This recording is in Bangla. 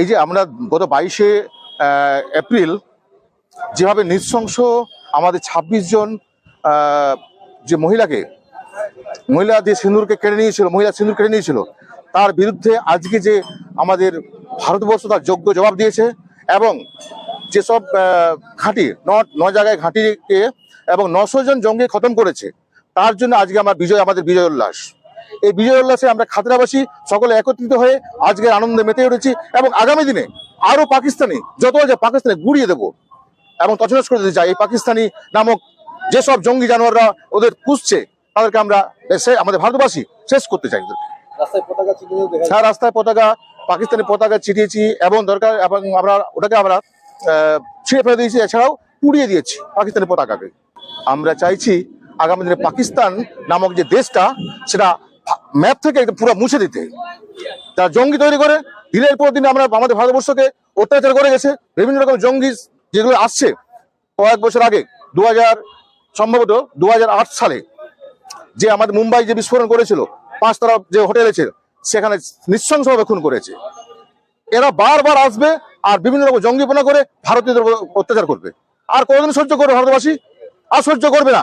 এই যে আমরা গত বাইশে এপ্রিল যেভাবে নৃশংস আমাদের ২৬ জন যে মহিলাকে, মহিলা যে সিঁদুরকে কেড়ে নিয়েছিল, মহিলা সিঁদুর কেড়ে নিয়েছিল, তার বিরুদ্ধে আজকে যে আমাদের ভারতবর্ষ তার যোগ্য জবাব দিয়েছে এবং যেসব ঘাঁটি, ন ন জায়গায় ঘাঁটিকে এবং নশো জন জঙ্গি খতম করেছে, তার জন্য আজকে আমার বিজয়, আমাদের বিজয় উল্লাস এই বিজয় উল্লাসে আমরা খাতড়াবাসী সকলে একত্রিত হয়ে আজকের আনন্দে মেতে উঠেছি এবং আগামী দিনে আরও পাকিস্তানি যত আছে পাকিস্তানে গুড়িয়ে দেবো। এবং তছনছ করে দিতে চাই। এই পাকিস্তানি নামক যেসব জঙ্গি জানোয়াররা ওদের পুষছে তাদেরকে আমরা আমাদের ভারতবাসী শেষ করতে চাই। চিহ্ন রাস্তায় পতাকা পাকিস্তানি পতাকা ছিটিয়েছি এবং দরকার এবং আমরা ওটাকে আমরা আহ, ছিঁড়ে ফেলে দিয়েছি। এছাড়াও পুড়িয়ে দিয়েছি পাকিস্তানি পতাকাকে। আমরা চাইছি আগামী দিনে পাকিস্তান নামক যে দেশটা সেটা ম্যাপ থেকে পুরো মুছে দিতে। যারা জঙ্গি তৈরি করে, দিনের পর দিন আমরা আমাদের ভারতবর্ষকে অত্যাচার করে গেছে। বিভিন্ন রকম জঙ্গি যেগুলো আসছে কয়েক বছর আগে দু হাজার সম্ভবত দু হাজার আট সালে, যে আমাদের মুম্বাই যে বিস্ফোরণ করেছিল, পাঁচতলা যে হোটেল আছে, সেখানে নৃশংসভাবে খুন করেছে। এরা বারবার আসবে আর বিভিন্ন রকম জঙ্গিপনা করে ভারতীয়দের অত্যাচার করবে। আর কোনদিন সহ্য করবে ভারতবাসী? আর সহ্য করবে না।